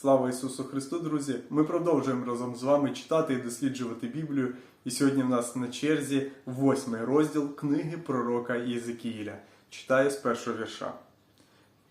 Слава Ісусу Христу, друзі! Ми продовжуємо разом з вами читати і досліджувати Біблію. І сьогодні в нас на черзі восьмий розділ книги пророка Єзекіїля. Читаю з першого вірша.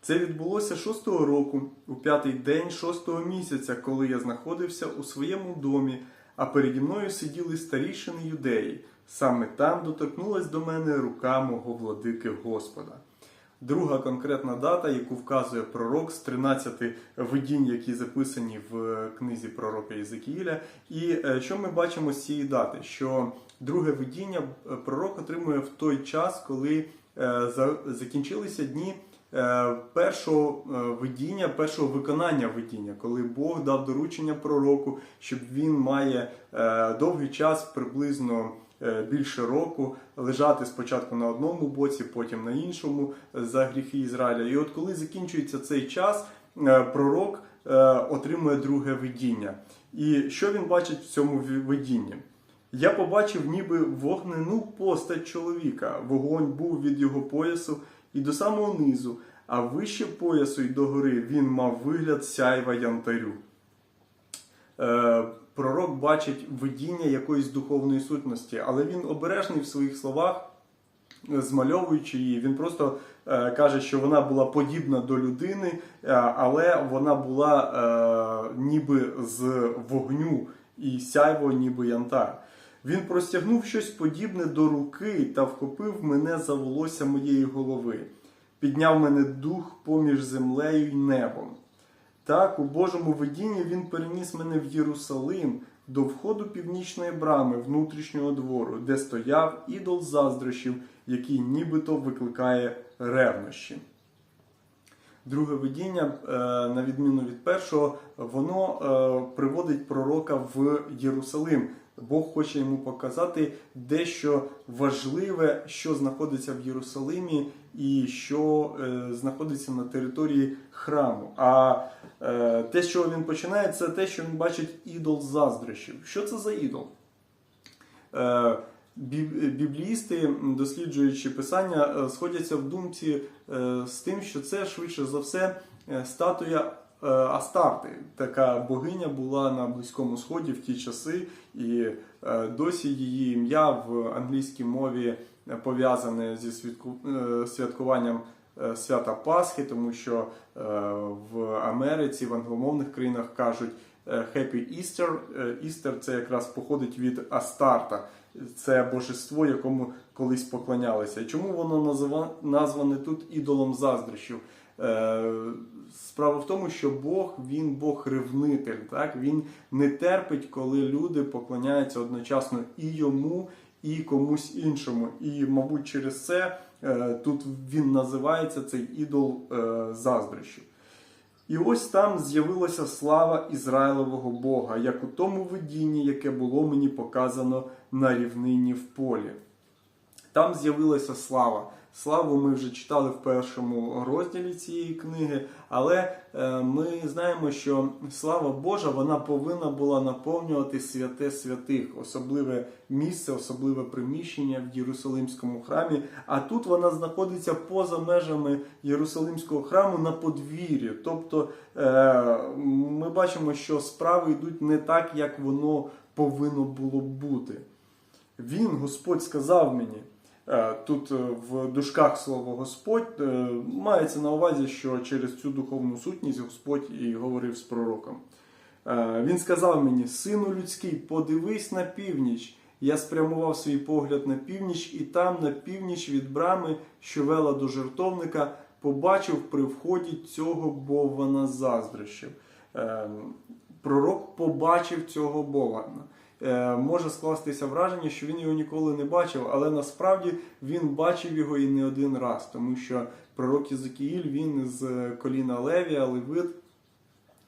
Це відбулося шостого року, у п'ятий день шостого місяця, коли я знаходився у своєму домі, а переді мною сиділи старішини юдеї. Саме там доторкнулась до мене рука мого владики Господа. Друга конкретна дата, яку вказує пророк з 13 видінь, які записані в книзі пророка Єзекіїля. І е, що ми бачимо з цієї дати? Що друге видіння е, пророк отримує в той час, коли е, закінчилися дні е, першого е, видіння, першого виконання видіння, коли Бог дав доручення пророку, щоб він має е, довгий час, приблизно е, більше року, лежати спочатку на одному боці, потім на іншому е, за гріхи Ізраїля. І от коли закінчується цей час, е, пророк е, отримує друге видіння. І що він бачить в цьому видінні? Я побачив ніби вогнену постать чоловіка. Вогонь був від його поясу і до самого низу, а вище поясу і догори він мав вигляд сяйва янтарю. Пророк бачить видіння якоїсь духовної сутності, але він обережний в своїх словах, змальовуючи її. Він просто е, каже, що вона була подібна до людини, е, але вона була е, ніби з вогню і сяйво, ніби янтар. Він простягнув щось подібне до руки та вхопив мене за волосся моєї голови, підняв мене дух поміж землею й небом. Так, у Божому видінні він переніс мене в Єрусалим до входу північної брами внутрішнього двору, де стояв ідол заздрощів, який нібито викликає ревнощі. Друге видіння, е, на відміну від першого, воно е, приводить пророка в Єрусалим. Бог хоче йому показати дещо важливе, що знаходиться в Єрусалимі і що е, знаходиться на території храму. А е, те, що він починає, це те, що він бачить ідол заздрощів. Що це за ідол? Е, бі- Бібліїсти, досліджуючи писання, е, сходяться в думці е, з тим, що це швидше за все е, статуя Астарти. Така богиня була на Близькому Сході в ті часи, і е, досі її ім'я в англійській мові е, пов'язане зі е, святкуванням е, свята Пасхи, тому що е, в Америці, в англомовних країнах кажуть е, Happy Easter. Е, Easter це якраз походить від Астарта. Це божество, якому колись поклонялися. Чому воно назва- назване тут ідолом заздрощів? Справа в тому, що Бог він Бог ревнитель. Так? Він не терпить, коли люди поклоняються одночасно і йому, і комусь іншому. І, мабуть, через це е, тут він називається цей ідол е, заздрощів. І ось там з'явилася слава Ізраїлового Бога, як у тому видінні, яке було мені показано на рівнині в полі. Там з'явилася слава. Славу ми вже читали в першому розділі цієї книги, але е, ми знаємо, що слава Божа вона повинна була наповнювати святе святих, особливе місце, особливе приміщення в Єрусалимському храмі. А тут вона знаходиться поза межами Єрусалимського храму на подвір'ї. Тобто е, ми бачимо, що справи йдуть не так, як воно повинно було бути. Він, Господь, сказав мені. Е, Тут е, в дужках слово Господь е, мається на увазі, що через цю духовну сутність Господь і говорив з пророком. Він сказав мені: Сину людський, подивись на північ. Я спрямував свій погляд на північ, і там, на північ від брами, що вела до жертовника, побачив при вході цього Бована заздрощів. Е, Пророк побачив цього Бована. Е, може скластися враження, що він його ніколи не бачив, але насправді він бачив його і не один раз, тому що пророк Єзекіїль він з коліна Левія, Левит,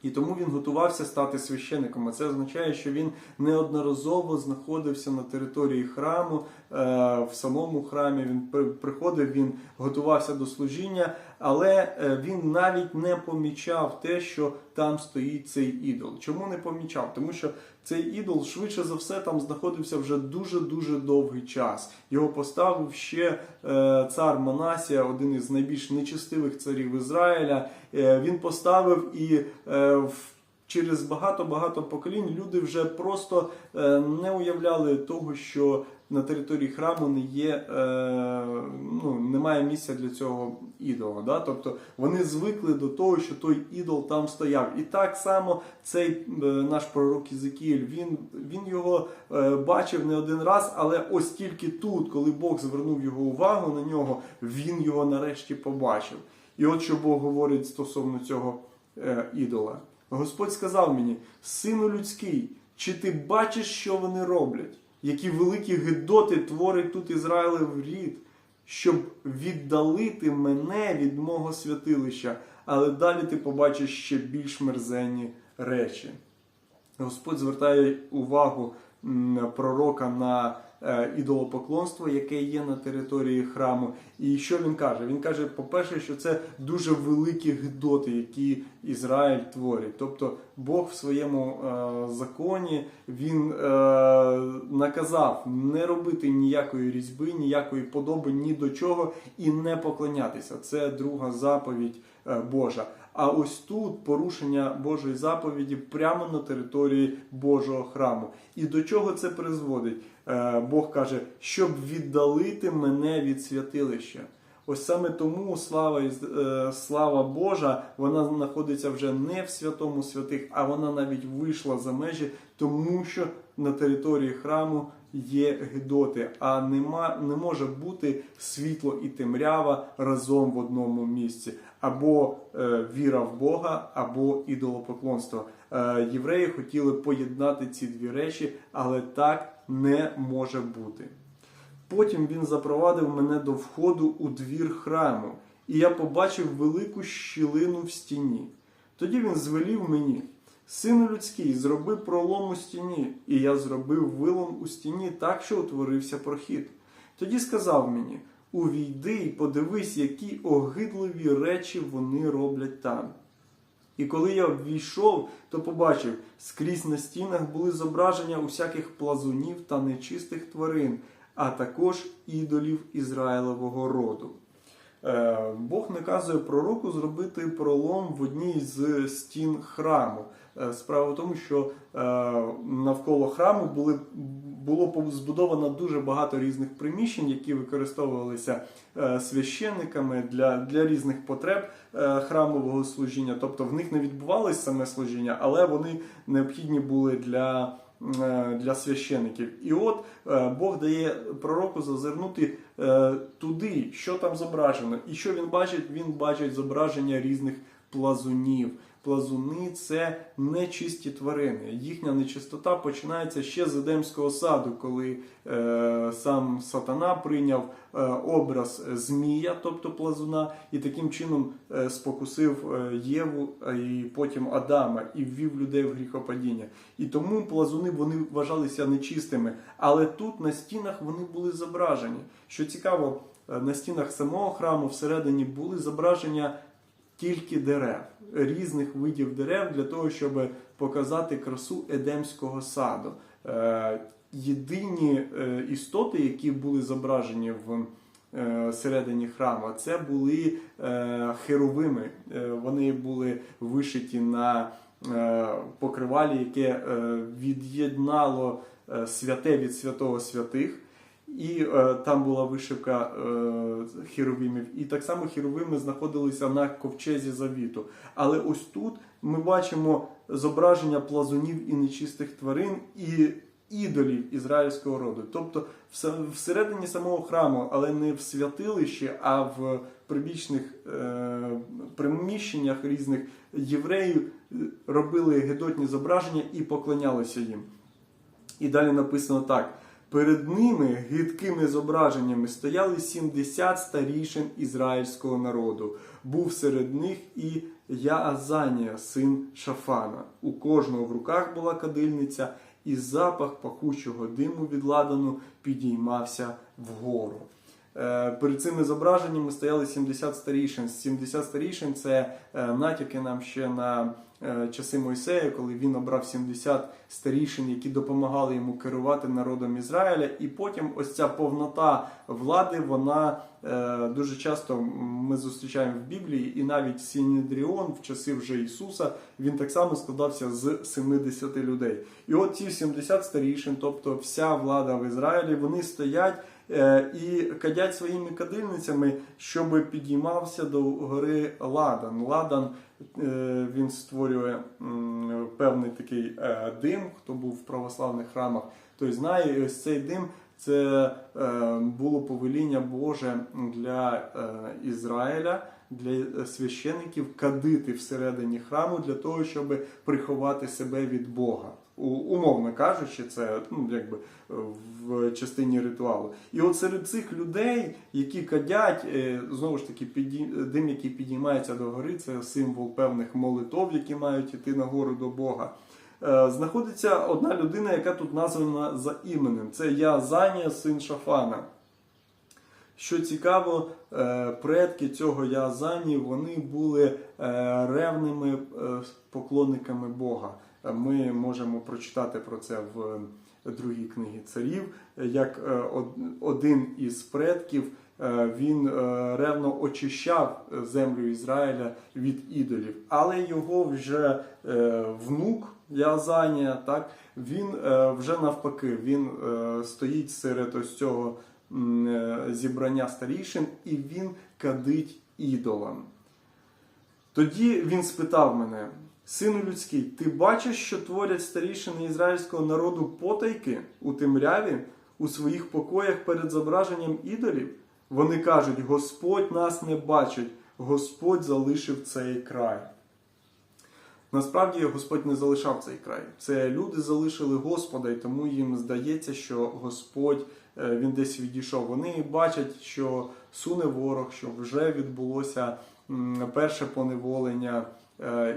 і тому він готувався стати священником. А це означає, що він неодноразово знаходився на території храму, е, в самому храмі. Він приходив, він готувався до служіння, але е, він навіть не помічав те, що там стоїть цей ідол. Чому не помічав? Тому що цей ідол швидше за все там знаходився вже дуже дуже довгий час. Його поставив ще е, цар Манасія, один із найбільш нечестивих царів Ізраїля. Е, він поставив і е, в через багато-багато поколінь люди вже просто е, не уявляли того, що на території храму не є, ну, немає місця для цього ідола. Да? Тобто вони звикли до того, що той ідол там стояв. І так само цей наш пророк Ізекіель, він, він його бачив не один раз, але ось тільки тут, коли Бог звернув його увагу на нього, він його нарешті побачив. І от що Бог говорить стосовно цього е, ідола. Господь сказав мені: Сину людський, чи ти бачиш, що вони роблять? Які великі гидоти творить тут Ізраїлев рід, щоб віддалити мене від мого святилища, але далі ти побачиш ще більш мерзенні речі. Господь звертає увагу пророка на ідолопоклонство, яке є на території храму. І що він каже? Він каже, по-перше, що це дуже великі гидоти, які Ізраїль творить. Тобто Бог в своєму е, законі він е, наказав не робити ніякої різьби, ніякої подоби ні до чого і не поклонятися. Це друга заповідь е, Божа. А ось тут порушення Божої заповіді прямо на території Божого храму. І до чого це призводить? Е, Бог каже, щоб віддалити мене від святилища. Ось саме тому слава, е, слава Божа, вона знаходиться вже не в святому святих, а вона навіть вийшла за межі, тому що на території храму є гидоти, а нема, не може бути світло і темрява разом в одному місці. Або е, віра в Бога, або ідолопоклонство. Е, євреї хотіли поєднати ці дві речі, але так не може бути. Потім він запровадив мене до входу у двір храму, і я побачив велику щілину в стіні. Тоді він звелів мені: Сину людський, зроби пролом у стіні, і я зробив вилом у стіні так, що утворився прохід. Тоді сказав мені: Увійди і подивись, які огидливі речі вони роблять там. І коли я ввійшов, то побачив, скрізь на стінах були зображення усяких плазунів та нечистих тварин, а також ідолів Ізраїлевого роду. Е, Бог наказує пророку зробити пролом в одній з стін храму. Е, Справа в тому, що е, навколо храму були, було збудовано дуже багато різних приміщень, які використовувалися е, священниками для, для різних потреб е, храмового служіння. Тобто в них не відбувалось саме служіння, але вони необхідні були для е, для священиків. І от Бог дає пророку зазирнути туди, що там зображено. І що він бачить? Він бачить зображення різних плазунів. Плазуни це нечисті тварини. Їхня нечистота починається ще з Едемського саду, коли е, сам сатана прийняв е, образ змія, тобто плазуна, і таким чином е, спокусив е, Єву і потім Адама і ввів людей в гріхопадіння. І тому плазуни вони вважалися нечистими. Але тут на стінах вони були зображені. Що цікаво, е, на стінах самого храму всередині були зображення тільки дерев, різних видів дерев для того, щоб показати красу Едемського саду. Е, Єдині е, істоти, які були зображені в е, середині храму, це були херовими. Вони були вишиті на покривалі, яке від'єднало святе від святого святих. І е, там була вишивка е, хіровимів. І так само хіровими знаходилися на ковчезі завіту. Але ось тут ми бачимо зображення плазунів і нечистих тварин і ідолів ізраїльського роду. Тобто всередині самого храму, але не в святилищі, а в прибічних е, приміщеннях різних євреїв робили гедотні зображення і поклонялися їм. І далі написано так: перед ними гидкими зображеннями стояли 70 старішин ізраїльського народу. Був серед них і Яазанія, син Шафана. У кожного в руках була кадильниця, і запах пахучого диму від ладану підіймався вгору. Е, Перед цими зображеннями стояли 70 старішин. 70 старішин це е, натяки нам ще на е, часи Мойсея, коли він обрав 70 старішин, які допомагали йому керувати народом Ізраїля. І потім ось ця повнота влади, вона дуже часто ми зустрічаємо в Біблії, і навіть Сінедріон в часи вже Ісуса він так само складався з 70 людей. І от ці 70 старішин, тобто вся влада в Ізраїлі, вони стоять. Е, І кадять своїми кадильницями, щоб підіймався до гори Ладан. Ладан е, він створює певний такий е, дим. Хто був в православних храмах, той знає. І ось цей дим це було повеління Боже для Ізраїля, для священиків кадити всередині храму для того, щоб приховати себе від Бога. Умовно кажучи, це ну, якби в частині ритуалу. І от серед цих людей, які кадять, е, знову ж таки, дим, який підіймається до гори, це символ певних молитов, які мають іти на гору до Бога. Е, Знаходиться одна людина, яка тут названа за іменем. Це Язанія, син Шафана. Що цікаво, е, предки цього Язані вони були ревними поклонниками Бога. Е, Ми можемо прочитати про це в другій книгі царів, е, як е, один із предків е, він е, ревно очищав землю Ізраїля від ідолів, але його вже е, внук Язанія, так він е, вже навпаки, він е, стоїть серед ось цього е, зібрання старішин, і він кадить ідолам. Тоді він спитав мене: Сину людський, ти бачиш, що творять старішини ізраїльського народу потайки у темряві, у своїх покоях перед зображенням ідолів? Вони кажуть: Господь нас не бачить, Господь залишив цей край. Насправді Господь не залишав цей край. Це люди залишили Господа, і тому їм здається, що Господь е, він десь відійшов. Вони бачать, що суне ворог, що вже відбулося перше поневолення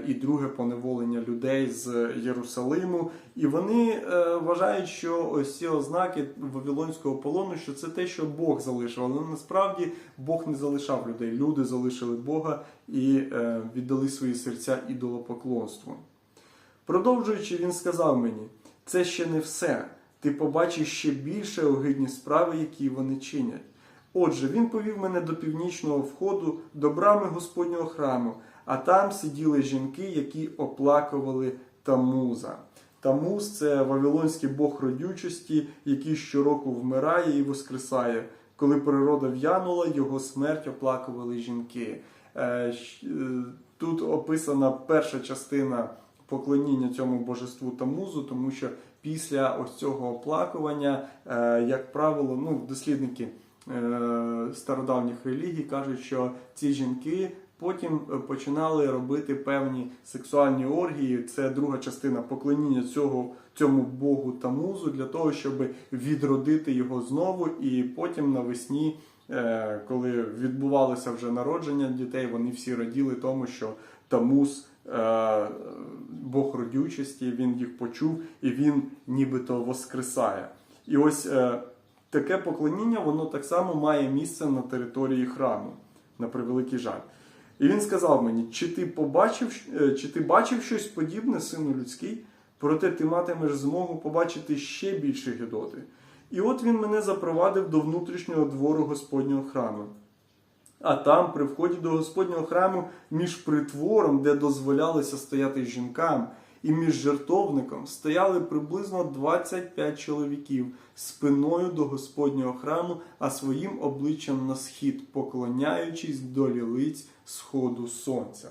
і друге поневолення людей з Єрусалиму. І вони е, вважають, що ось ці ознаки Вавилонського полону, що це те, що Бог залишив. Але насправді Бог не залишав людей. Люди залишили Бога і е, віддали свої серця ідолопоклонству. Продовжуючи, він сказав мені: це ще не все. Ти побачиш ще більше огидні справи, які вони чинять. Отже, він повів мене до північного входу, до брами Господнього храму, а там сиділи жінки, які оплакували Тамуза. Тамуз це вавилонський бог родючості, який щороку вмирає і воскресає. Коли природа в'янула, його смерть оплакували жінки. Е, е, Тут описана перша частина поклоніння цьому божеству Тамузу, тому що після ось цього оплакування, е, як правило, ну, дослідники стародавніх релігій кажуть, що ці жінки потім е, починали робити певні сексуальні оргії. Це друга частина поклоніння цього, цьому богу Тамузу для того, щоб відродити його знову, і потім навесні. Е, Коли відбувалося вже народження дітей, вони всі раділи тому, що Тамуз, е, Бог родючості, він їх почув і він нібито воскресає. І ось таке поклоніння, воно так само має місце на території храму, на превеликий жаль. І він сказав мені: чи ти побачив, е, чи ти бачив щось подібне, сину людський, проте ти матимеш змогу побачити ще більше гідоти. І от він мене запровадив до внутрішнього двору Господнього храму. А там, при вході до Господнього храму, між притвором, де дозволялося стояти жінкам, і між жертовником стояли приблизно 25 чоловіків спиною до Господнього храму, а своїм обличчям на схід, поклоняючись до лілиць сходу сонця.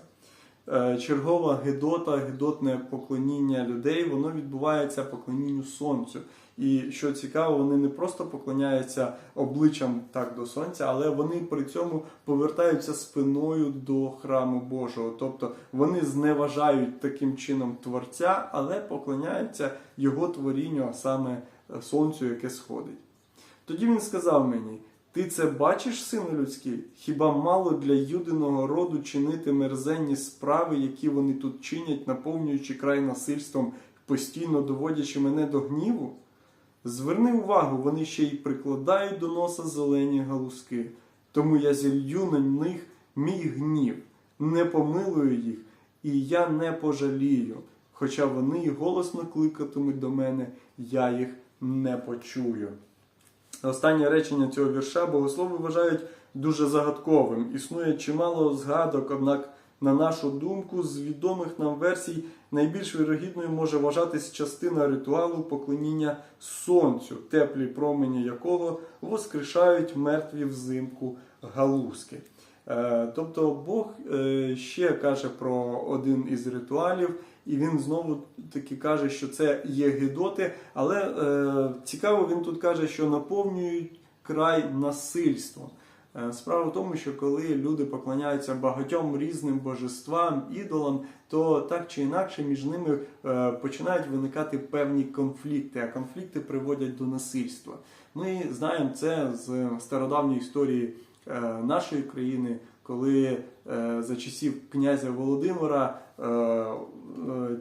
Е, Чергова гедота, гедотне поклоніння людей, воно відбувається поклонінню сонцю. І що цікаво, вони не просто поклоняються обличчям так до сонця, але вони при цьому повертаються спиною до храму Божого. Тобто вони зневажають таким чином творця, але поклоняються його творінню, а саме сонцю, яке сходить. Тоді він сказав мені: Ти це бачиш, сину людський? Хіба мало для юдиного роду чинити мерзенні справи, які вони тут чинять, наповнюючи край насильством, постійно доводячи мене до гніву? Зверни увагу, вони ще й прикладають до носа зелені галузки. Тому я зілью на них мій гнів, не помилую їх і я не пожалію. Хоча вони й голосно кликатимуть до мене, я їх не почую. Останнє речення цього вірша богослови вважають дуже загадковим. Існує чимало згадок, однак, на нашу думку, з відомих нам версій найбільш вірогідною може вважатись частина ритуалу поклоніння сонцю, теплі промені якого воскрешають мертві взимку галузки. Е, Тобто Бог е, ще каже про один із ритуалів, і він знову таки каже, що це є гидоти, але е, цікаво, він тут каже, що наповнюють край насильством. Е, Справа в тому, що коли люди поклоняються багатьом різним божествам, ідолам, то так чи інакше між ними е, починають виникати певні конфлікти, а конфлікти приводять до насильства. Ми знаємо це з стародавньої історії е, нашої країни, коли за часів князя Володимира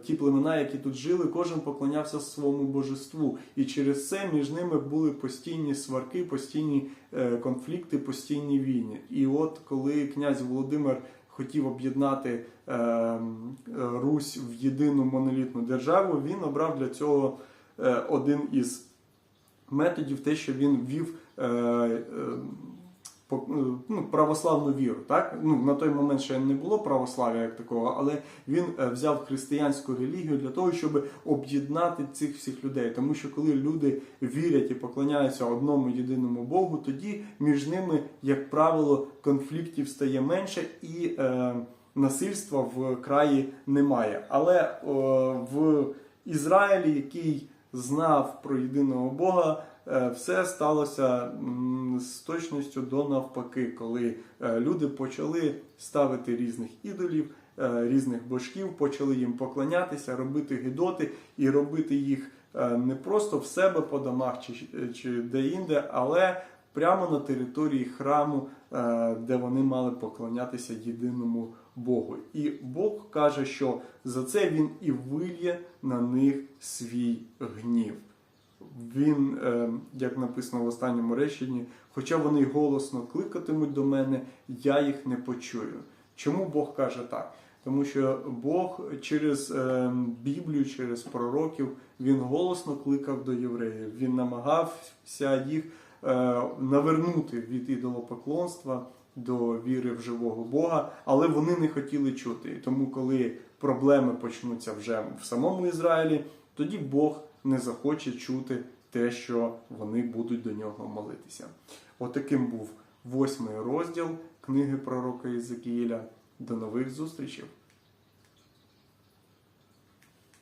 ті племена, які тут жили, кожен поклонявся своєму божеству, і через це між ними були постійні сварки, постійні е, конфлікти, постійні війни. І от коли князь Володимир хотів об'єднати е, е, Русь в єдину монолітну державу, він обрав для цього е, один із методів, те, що він ввів. Е, е, е, ну, православну віру. Так? Ну, на той момент ще не було православ'я як такого, але він е, взяв християнську релігію для того, щоб об'єднати цих всіх людей. Тому що коли люди вірять і поклоняються одному єдиному Богу, тоді між ними, як правило, конфліктів стає менше і е, насильства в краї немає. Але о, в Ізраїлі, який знав про єдиного Бога, е, все сталося з точністю до навпаки, коли е, люди почали ставити різних ідолів, е, різних божків, почали їм поклонятися, робити гидоти і робити їх е, не просто в себе по домах чи, чи де-інде, але прямо на території храму, е, де вони мали поклонятися єдиному Богу. І Бог каже, що за це він і вильє на них свій гнів. Він, е, як написано в останньому реченні, хоча вони голосно кликатимуть до мене, я їх не почую. Чому Бог каже так? Тому що Бог через е, Біблію, через пророків, він голосно кликав до євреїв. Він намагався їх е, навернути від ідолопоклонства до віри в живого Бога, але вони не хотіли чути. І тому, коли проблеми почнуться вже в самому Ізраїлі, тоді Бог не захоче чути те, що вони будуть до нього молитися. Отаким був восьмий розділ книги пророка Єзекіїля. До нових зустрічей!